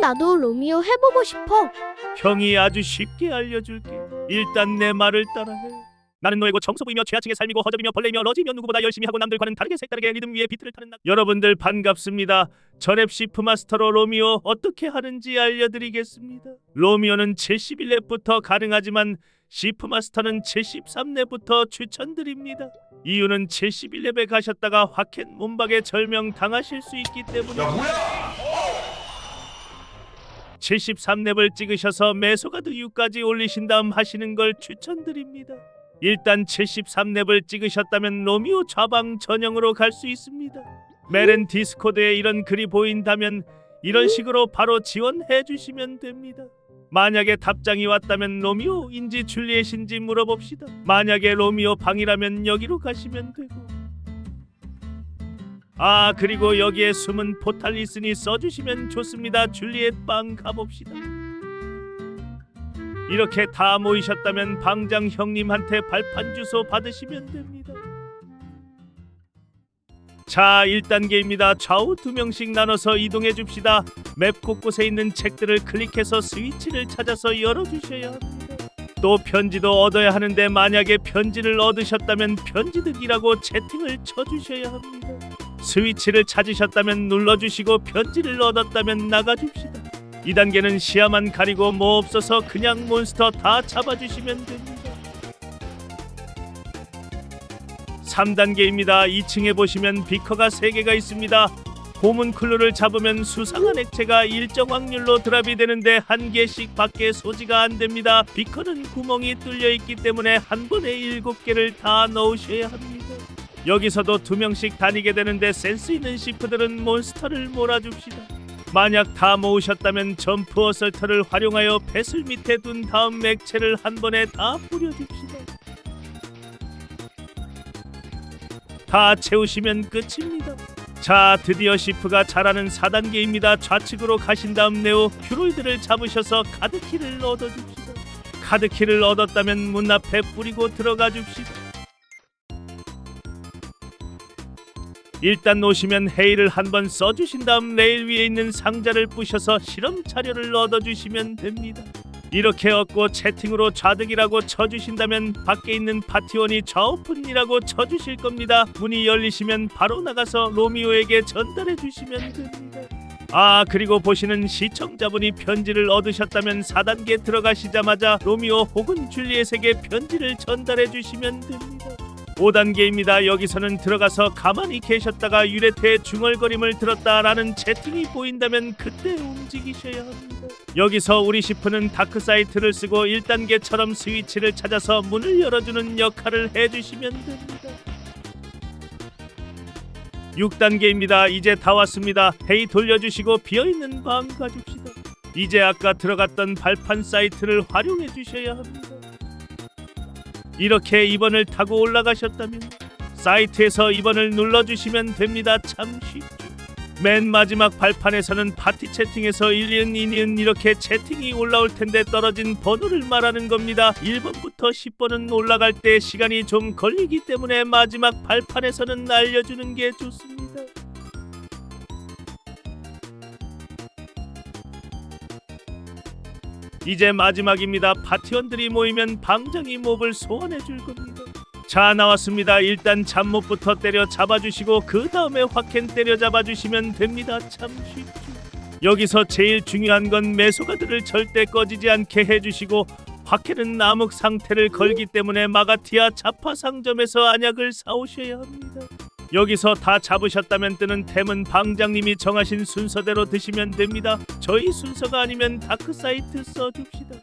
나도 로미오 해보고 싶어. 형이 아주 쉽게 알려줄게. 일단 내 말을 따라해. 나는 노예고 청소부이며 최하층의 삶이고 허접이며 벌레이며 러지며 누구보다 열심히 하고 남들과는 다르게 색다르게 리듬 위에 비트를 타는 나. 여러분들 반갑습니다. 전앱 시프 마스터로 로미오 어떻게 하는지 알려드리겠습니다. 로미오는 71렙부터 가능하지만 시프 마스터는 73렙부터 추천드립니다. 이유는 71렙에 가셨다가 화켓 몸박에 절명 당하실 수 있기 때문에 73렙을 찍으셔서 메소가드 6까지 올리신 다음 하시는 걸 추천드립니다. 일단 73렙을 찍으셨다면 로미오 좌방 전형으로 갈 수 있습니다. 메렌 디스코드에 이런 글이 보인다면 이런 식으로 바로 지원해 주시면 됩니다. 만약에 답장이 왔다면 로미오인지 줄리엣인지 물어봅시다. 만약에 로미오 방이라면 여기로 가시면 되고 아 그리고 여기에 숨은 포탈 있으니 써주시면 좋습니다. 줄리엣 방 가봅시다. 이렇게 다 모이셨다면 방장 형님한테 발판 주소 받으시면 됩니다. 자 1단계입니다. 좌우 두 명씩 나눠서 이동해 줍시다. 맵 곳곳에 있는 책들을 클릭해서 스위치를 찾아서 열어 주셔야 합니다. 또 편지도 얻어야 하는데 만약에 편지를 얻으셨다면 편지득이라고 채팅을 쳐 주셔야 합니다. 스위치를 찾으셨다면 눌러주시고 편지를 얻었다면 나가줍시다. 2단계는 시야만 가리고 뭐 없어서 그냥 몬스터 다 잡아주시면 됩니다. 3단계입니다. 2층에 보시면 비커가 3개가 있습니다. 고문 클루를 잡으면 수상한 액체가 일정 확률로 드랍이 되는데 한 개씩 밖에 소지가 안 됩니다. 비커는 구멍이 뚫려 있기 때문에 한 번에 7개를 다 넣으셔야 합니다. 여기서도 두 명씩 다니게 되는데 센스 있는 시프들은 몬스터를 몰아줍시다. 만약 다 모으셨다면 점프 어설터를 활용하여 배슬 밑에 둔 다음 액체를 한 번에 다 뿌려줍시다. 다 채우시면 끝입니다. 자, 드디어 시프가 잘하는 4단계입니다. 좌측으로 가신 다음 네오 큐로이드를 잡으셔서 카드키를 얻어줍시다. 카드키를 얻었다면 문 앞에 뿌리고 들어가 줍시다. 일단 놓으시면 헤이를 한번 써주신 다음 레일 위에 있는 상자를 부셔서 실험 자료를 얻어주시면 됩니다. 이렇게 얻고 채팅으로 좌득이라고 쳐주신다면 밖에 있는 파티원이 좌오픈이라고 쳐주실 겁니다. 문이 열리시면 바로 나가서 로미오에게 전달해 주시면 됩니다. 아 그리고 보시는 시청자분이 편지를 얻으셨다면 4단계 들어가시자마자 로미오 혹은 줄리엣에게 편지를 전달해 주시면 됩니다. 5단계입니다. 여기서는 들어가서 가만히 계셨다가 유레테의 중얼거림을 들었다라는 채팅이 보인다면 그때 움직이셔야 합니다. 여기서 우리 시프는 다크사이트를 쓰고 1단계처럼 스위치를 찾아서 문을 열어주는 역할을 해주시면 됩니다. 6단계입니다. 이제 다 왔습니다. 헤이 돌려주시고 비어있는 방 가줍시다. 이제 아까 들어갔던 발판 사이트를 활용해 주셔야 합니다. 이렇게 2번을 타고 올라가셨다면 사이트에서 2번을 눌러주시면 됩니다. 참 쉽죠. 맨 마지막 발판에서는 파티 채팅에서 1년, 2년 이렇게 채팅이 올라올 텐데 떨어진 번호를 말하는 겁니다. 1번부터 10번은 올라갈 때 시간이 좀 걸리기 때문에 마지막 발판에서는 알려주는 게 좋습니다. 이제 마지막입니다. 파티원들이 모이면 방장이 몹을 소환해 줄 겁니다. 자 나왔습니다. 일단 잡몹부터 때려 잡아주시고 그 다음에 화캔 때려 잡아주시면 됩니다. 참 쉽죠. 여기서 제일 중요한 건 메소가드를 절대 꺼지지 않게 해주시고 화캔은 암흑 상태를 걸기 때문에 마가티아 자파 상점에서 안약을 사오셔야 합니다. 여기서 다 잡으셨다면 뜨는 템은 방장님이 정하신 순서대로 드시면 됩니다. 저희 순서가 아니면 다크사이트 써줍시다.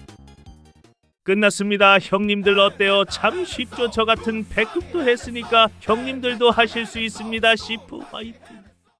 끝났습니다. 형님들 어때요? 참 쉽죠. 저 같은 백급도 했으니까 형님들도 하실 수 있습니다. 시프 화이팅.